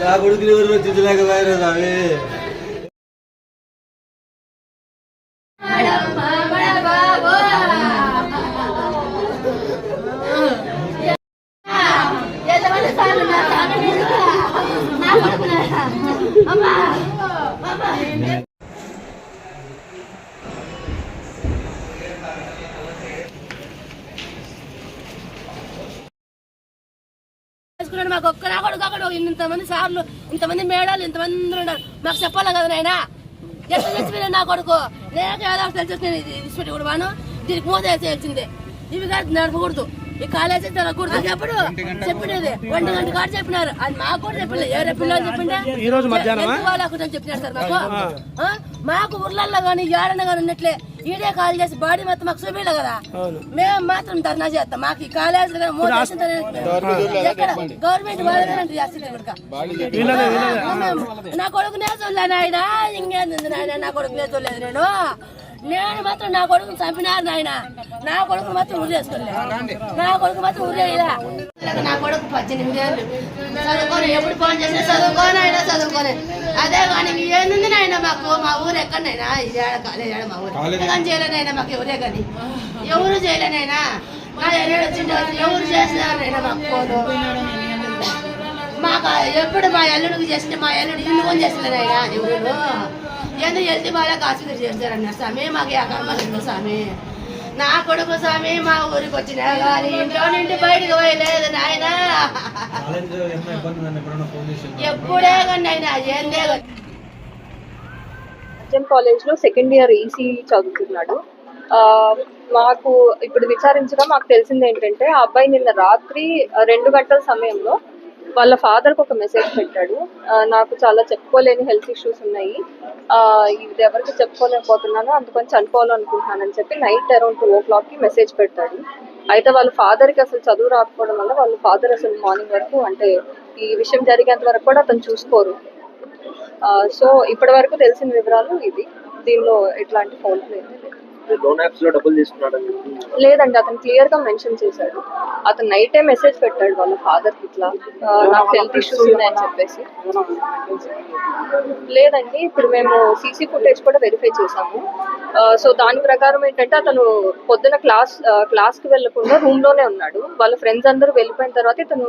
నా కొడుకుని ఎవరు రక్షించలేకపోయారు స్వామి చేసుకున్నాడు. మాకు ఒక్క నా కొడుకు ఇంతమంది సార్లు ఇంతమంది మేడాలు ఇంతమంది ఉన్నారు. మాకు చెప్పాలి కదా నాయన? ఎట్లా చచ్చిపోయినా నా కొడుకు. నేను ఏదో తెలిసి నేను ఇది కూడా వాను. దీనికి మూత వేసేయాల్సిందే ఇవి కాదు నడపకూడదు. ఈ కాలేజీ తిరగకూడదు ఎప్పుడు చెప్పినది. ఒంటి గంట కాదు చెప్పినారు. అది మాకు కూడా చెప్పలేదు ఎవరే పిల్లలు చెప్పిండే. ఈ రోజు వాళ్ళకు చెప్పినారు సార్ మాకు. ఆ? మాకు ఊర్లల్లో కానీ ఏడన కానీ ఉన్నట్లే. ఈడే కాల్ చేసి బాడీ మొత్తం మాకు చూపించలే కదా. మేము మాత్రం ధర్నా చేస్తాం. మాకు ఈ కాలేజ్ గవర్నమెంట్ చేస్తుంది నా కొడుకు నేర్చులే నాయన. ఇంకేంది నాయన? నా కొడుకు నేర్చుకోలేదు నేను. నేను మాత్రం నా కొడుకుని చంపినారు నాయన. నా కొడుకు మాత్రం ఉరేసుకోలేదు నా కొడుకు మాత్రం ఉరేయలా నా కొడుకు పద్దెనిమిది ఏళ్ళు. చదువుకొని ఎప్పుడు ఫోన్ చేసినా చదువుకోని అయినా చదువుకోని. అదే కానీ ఏంది నాయన మాకు? మా ఊరు ఎక్కడైనా ఇది కాలేజ్ మా ఊరు. కానీ చేయలేనైనా మాకు ఎవరే కానీ. ఎవరు చేయలేనైనా ఎవరు చేసినారు నైనా మాకు ఫోను? మాకు ఎప్పుడు మా అల్లుడికి చేస్తే మా అల్లుడు ఇల్లు కొని ఆయన ఎవరు? ఎందుకు వెళ్తే వాళ్ళకి ఆసుపత్రి చేస్తారన్నారు స్వామి మాకు ఎక్కడ స్వామి నా కొడుకు స్వామి మా ఊరికి వచ్చినా కానీ ఇంట్లో నుండి బయటకు పోయలేదు నాయన. ఎప్పుడే కానీ ఆయన ఏందే కాలేజ్లో సెకండ్ ఇయర్ ఈసీ చదువుతున్నాడు. మాకు ఇప్పుడు విచారించగా మాకు తెలిసింది ఏంటంటే ఆ అబ్బాయి నిన్న రాత్రి రెండు గంటల సమయంలో వాళ్ళ ఫాదర్కి ఒక మెసేజ్ పెట్టాడు. నాకు చాలా చెప్పుకోలేని హెల్త్ ఇష్యూస్ ఉన్నాయి. ఇది ఎవరికి చెప్పుకోలేకపోతున్నాను అందుకని చనిపోవాలనుకుంటున్నానని చెప్పి నైట్ అరౌండ్ టూ ఓ క్లాక్కి మెసేజ్ పెట్టాడు. అయితే వాళ్ళ ఫాదర్కి అసలు చదువు రాకపోవడం వల్ల వాళ్ళ ఫాదర్ అసలు మార్నింగ్ వరకు అంటే ఈ విషయం జరిగేంత వరకు కూడా అతను చూసుకోరు. సో ఇప్పటి వరకు తెలిసిన వివరాలు ఇది దీనిలో ఎట్లాంటి ఫోన్ లేదు. లోన్ యాప్స్లో డబ్బులు తీసుకున్నాడని లేదండి అతను క్లియర్గా మెన్షన్ చేశాడు. అతను నైటే మెసేజ్ పెట్టాడు వాళ్ళ ఫాదర్కి ఇట్లా నాకు హెల్త్ ఇష్యూస్ ఉన్నాయని చెప్పేసి. లేదండి ఇప్పుడు మేము సీసీ ఫుటేజ్ కూడా వెరిఫై చేసాము సో దాని ప్రకారం ఏంటంటే అతను పొద్దున క్లాస్ క్లాస్కి వెళ్ళకుండా రూమ్లోనే ఉన్నాడు. వాళ్ళ ఫ్రెండ్స్ అందరూ వెళ్ళిపోయిన తర్వాత ఇతను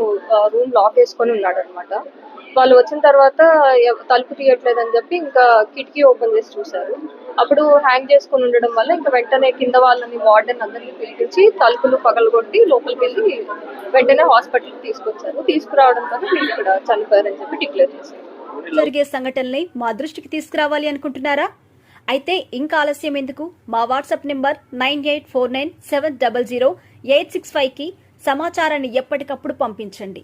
రూమ్ లాక్ వేసుకొని ఉన్నాడు అనమాట వాళ్ళు వచ్చిన తర్వాత తలుపు తీయట్లేదని చెప్పి ఇంకా కిటికీ ఓపెన్ చేసి చూశారు. అప్పుడు హ్యాంగ్ చేసుకొని ఉండడం వల్ల ఇంకా వెంటనే కింద వాళ్ళని వార్డెన్ అందరినీ పిలిపించి తలుపులు పగలగొట్టి లోపలికి వెళ్ళి వెంటనే హాస్పిటల్కి తీసుకొచ్చారు. తీసుకురావడంతో వీళ్ళు ఇక్కడ చనిపోయారని చెప్పి డిక్లేర్ చేశారు. జరిగే సంఘటనల్ని మా దృష్టికి తీసుకురావాలి అనుకుంటున్నారా? అయితే ఇంకా ఆలస్యం ఎందుకు? మా WhatsApp number nine eight four nine seven double zero eight six ఫైవ్కి సమాచారాన్ని ఎప్పటికప్పుడు పంపించండి.